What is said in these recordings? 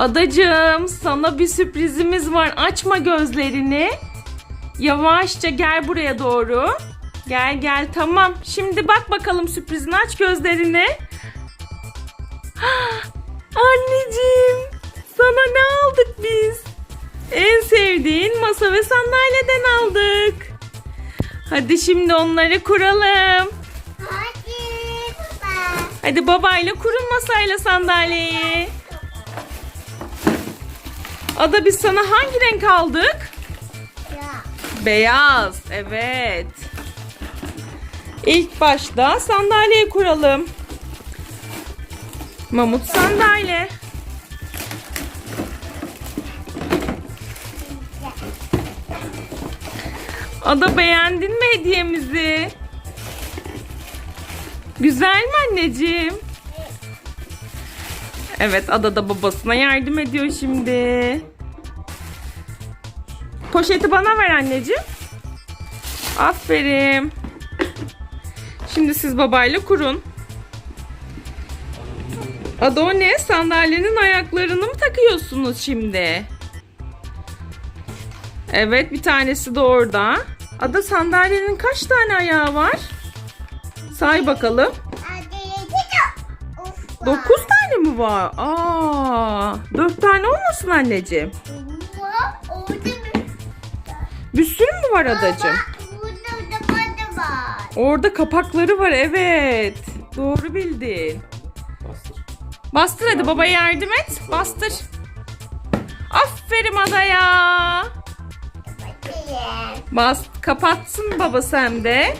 Adacığım sana bir sürprizimiz var. Açma gözlerini. Yavaşça gel buraya doğru. Gel gel tamam. Şimdi bak bakalım sürprizini aç gözlerini. Anneciğim sana ne aldık biz? En sevdiğin masa ve sandalyeden aldık. Hadi şimdi onları kuralım. Hadi baba. Hadi babayla kurun masayla sandalyeyi. Ada biz sana hangi renk aldık? Ya. Beyaz. Evet. İlk başta sandalyeyi kuralım. Mamut sandalye. Ada beğendin mi hediyemizi? Güzel mi anneciğim? Evet Ada da babasına yardım ediyor şimdi. Poşeti bana ver anneciğim. Aferin. Şimdi siz babayla kurun. Ada o ne? Sandalyenin ayaklarını mı takıyorsunuz şimdi? Evet bir tanesi de orada. Ada sandalyenin kaç tane ayağı var? Say bakalım. 9 tane mi var? Aa, 4 tane olmasın anneciğim. Baba, bir. Sürü mü var adacığım? Baba, Burada da bana var. Orada kapakları var evet. Doğru bildin. Bastır. Bastır hadi babaya yardım et. Bastır. Aferin adaya. Bas, kapatsın babası hem de.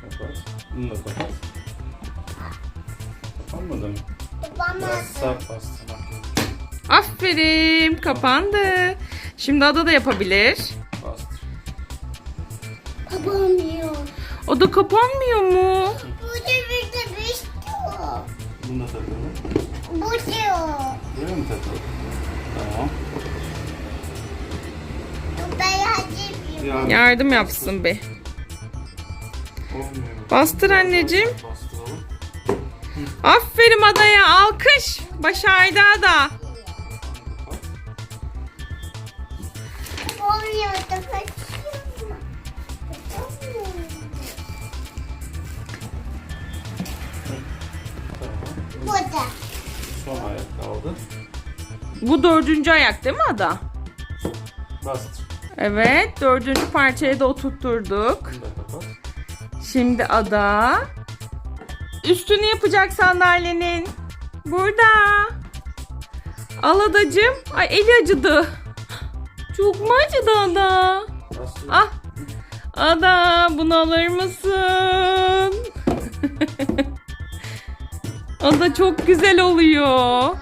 Kapat. Bunu da kapat. Kapanmadı mı? Biraz Babamı. sert bastır. bak. Aferin kapandı. Şimdi ada da yapabilir. Kapanmıyor. O da kapanmıyor mu? Burada bir de bir şey yok. Bunu da takalım. Bu yok. Buraya mı takalım? Tamam. Yardım, Yardım yapsın. Olmuyor. Bastır anneciğim. Bastıralım. Aferin adaya alkış. Başardı ada. Olmuyor Bu dördüncü ayak değil mi ada? Bastır. Evet dördüncü parçayı da oturtturduk. Bunu da kapat. Şimdi ada üstünü yapacak sandalyenin. Burada. Al adacığım. Ay eli acıdı. Çok mu acıdı ada? Bastır. Ah. Ada bunu alır mısın? ada çok güzel oluyor.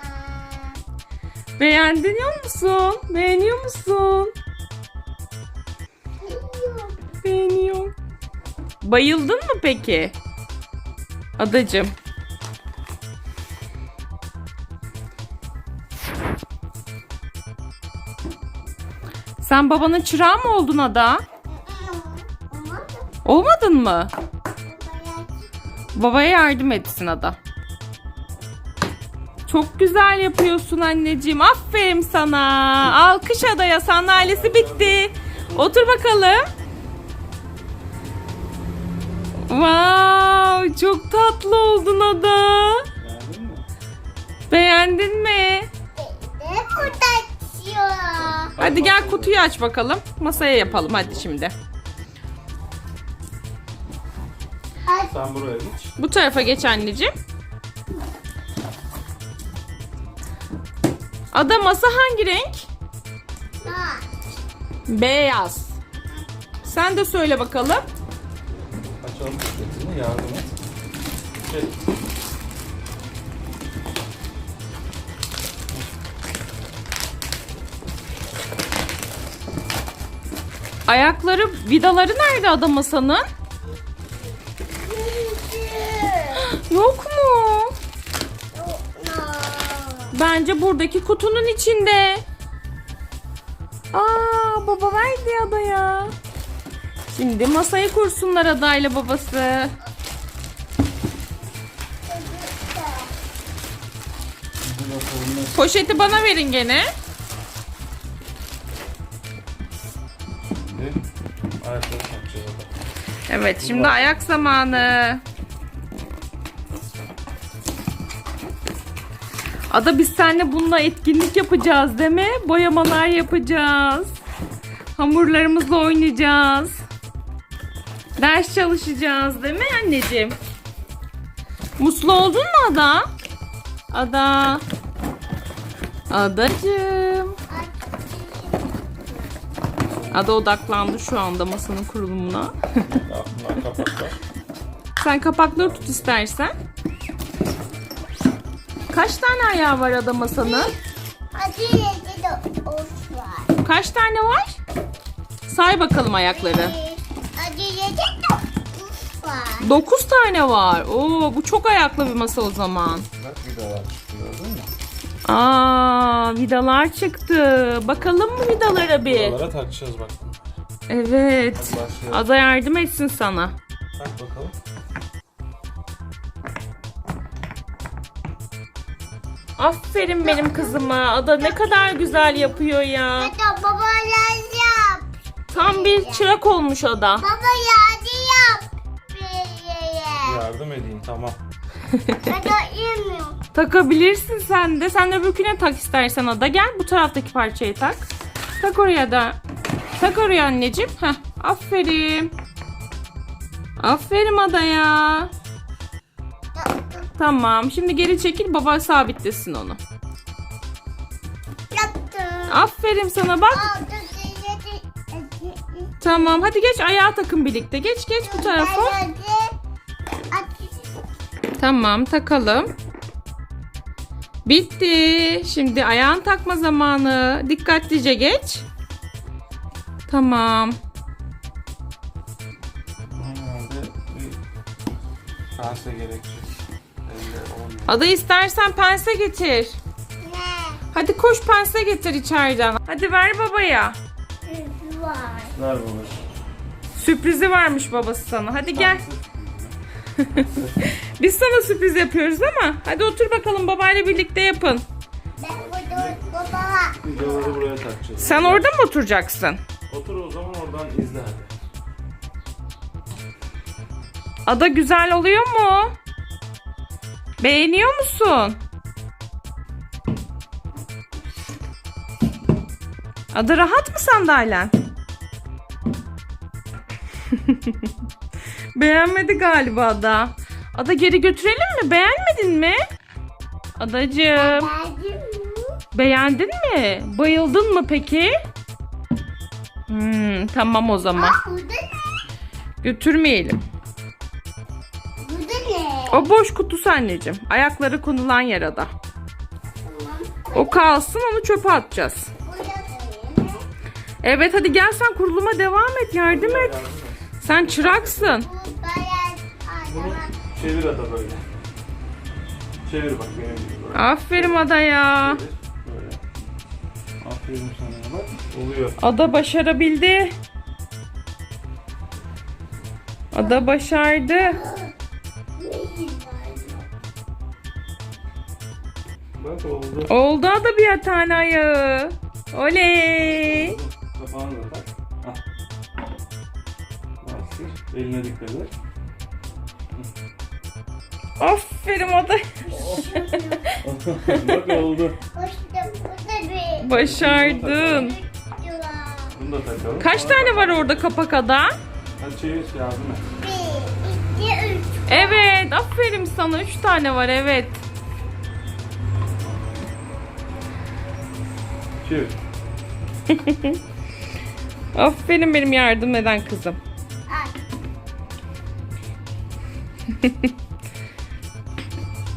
Beğendiniyor musun? Beğeniyor musun? Beğeniyorum. Bayıldın mı peki? Adacım. Sen babanın çırağı mı oldun Ada? Olmadın mı? Babaya yardım etsin Ada. Çok güzel yapıyorsun anneciğim. Aferin sana. Alkış adaya sandalyesi bitti. Otur bakalım. Wow, çok tatlı oldun Ada. Beğendin mi? Hadi gel kutuyu aç bakalım. Masaya yapalım hadi şimdi. Sen buraya geç. Bu tarafa geç anneciğim. Ada masa hangi renk? Bak. Beyaz. Sen de söyle bakalım. Açalım poşetini. Yardım et. Şey, Ayakları, vidaları nerede ada masanın? Bence buradaki kutunun içinde. Aa baba verdi adaya. Şimdi masayı kursunlar adayla babası. Poşeti bana verin gene. Evet şimdi ayak zamanı. Ada biz seninle bununla etkinlik yapacağız değil mi? Boyamalar yapacağız. Hamurlarımızla oynayacağız. Ders çalışacağız değil mi anneciğim? Muslu oldun mu Ada? Ada. Adacığım. Ada odaklandı şu anda masanın kurulumuna. Sen kapakları tut istersen. Kaç tane ayağı var Ada masanın? Hadi yedi de of var. Kaç tane var? Say bakalım ayakları. Hadi yedi de of var. 9 tane var. Oo bu çok ayaklı bir masa o zaman. Bak vidalar çıkıyor gördün mü? Aa vidalar çıktı. Bakalım mı vidalara bir? Buralara takacağız bak. Evet. Hadi başlayalım. Ada yardım etsin sana. Tak bakalım. Aferin benim kızıma. Ada ne kadar güzel yapıyor ya. Hadi baba yardım yap. Tam bir çırak olmuş Ada. Baba yardım yap. Yardım edeyim tamam. Hadi yemiyorum. Takabilirsin sen de. Sen de öbürküne tak istersen Ada. Gel bu taraftaki parçayı tak. Tak oraya da. Tak oraya anneciğim. Heh, aferin. Aferin Ada ya. Tamam. Şimdi geri çekil. Baba sabitlesin onu. Yaptım. Aferin sana bak. Aldı yedi. Tamam. Hadi geç ayağa takın birlikte. Geç geç bu tarafa. Tamam takalım. Bitti. Şimdi ayağın takma zamanı. Dikkatlice geç. Tamam. Herhalde bir gerekecek. Ada istersen pense getir. Ne? Hadi koş pense getir içeriden. Hadi ver babaya. Var. Ver bunu. Sürprizi varmış babası sana. Hadi gel. Biz sana sürpriz yapıyoruz ama. Hadi otur bakalım babayla birlikte yapın. Ben burada baba. Vidaları buraya takacağız. Sen orada mı oturacaksın? Otur o zaman oradan izle hadi. Ada güzel oluyor mu? Beğeniyor musun? Ada rahat mı sandalyen? Beğenmedi galiba Ada. Ada geri götürelim mi? Beğenmedin mi? Adacığım beğendin mi? Bayıldın mı peki? Hmm, tamam o zaman. Aa? Götürmeyelim. O boş kutusu anneciğim. Ayakları konulan yer ada. O kalsın onu çöpe atacağız. Evet hadi gel sen kuruluma devam et yardım et. Sen çıraksın. Bunu çevir ada böyle. Çevir bak benim gibi böyle. Aferin ada ya. Çevir, Böyle. Aferin sana bak. Oluyor. Ada başarabildi. Ada başardı. Bak oldu. Oldu ada bir tane ayağı. Oley. Kapağını da tak. Bastır. Eline dikkat et. Aferin ada. bak oldu. Başardın. Bunu da takalım. Kaç tane var orada kapak ada? Hadi çevir yardım et. Bir, iki, üç. Evet aferin sana 3 tane var evet. Çevir. Aferin benim yardım eden kızım. Ay.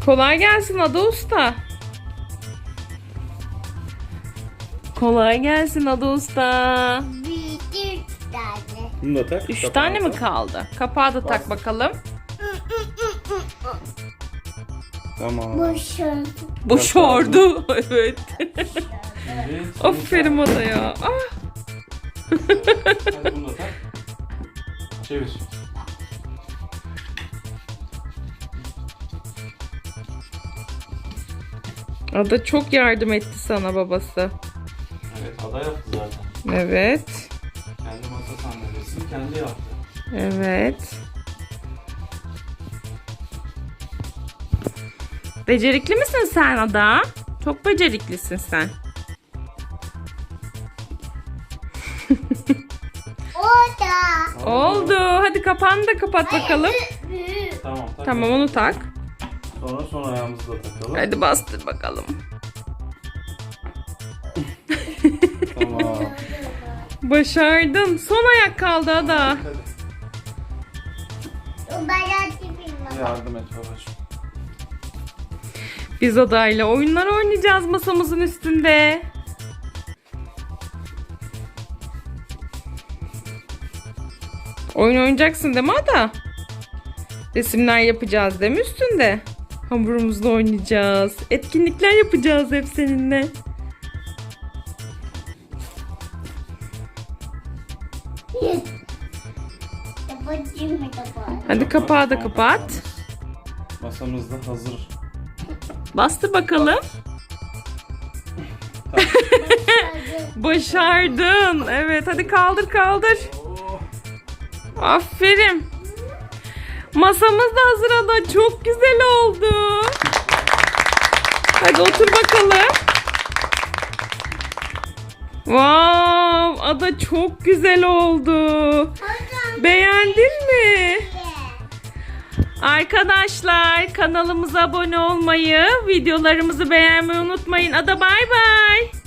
Kolay gelsin Ada Usta. Kolay gelsin Ada Usta. Bir, iki, üç tane. Bunu da tak. 3 kapağını tane mi tak. kaldı? Kapağı da tak bakalım. Tamam. Boşun. Boşordu. evet. Şimdi Aferin Ada ya. Ah. Hadi bunu da tak. Çevir. Ada çok yardım etti sana babası. Evet ada yaptı zaten. Evet. Kendi masa sandalyesini kendi yaptı. Evet. Becerikli misin sen Ada? Çok beceriklisin sen. Orada. Oldu. Hadi kapağını da kapat bakalım. Tamam tak. Tamam onu tak. Sonra son ayağımızı da takalım. Hadi bastır bakalım. Tamam. Başardın. Son ayak kaldı Ada. Yardım et babacığım. Biz Ada'yla oyunlar oynayacağız masamızın üstünde. Oyun oynayacaksın değil mi Ada? Resimler yapacağız değil mi üstünde? Hamurumuzla oynayacağız. Etkinlikler yapacağız hep seninle. Hadi kapağı da kapat. Masamız da hazır. Bastır bakalım. Başardın. Evet hadi kaldır kaldır. Aferin. Masamız da hazır Ada. Çok güzel oldu. Hadi otur bakalım. Wow, Ada çok güzel oldu. Beğendin mi? Arkadaşlar kanalımıza abone olmayı, videolarımızı beğenmeyi unutmayın. Ada bay bay.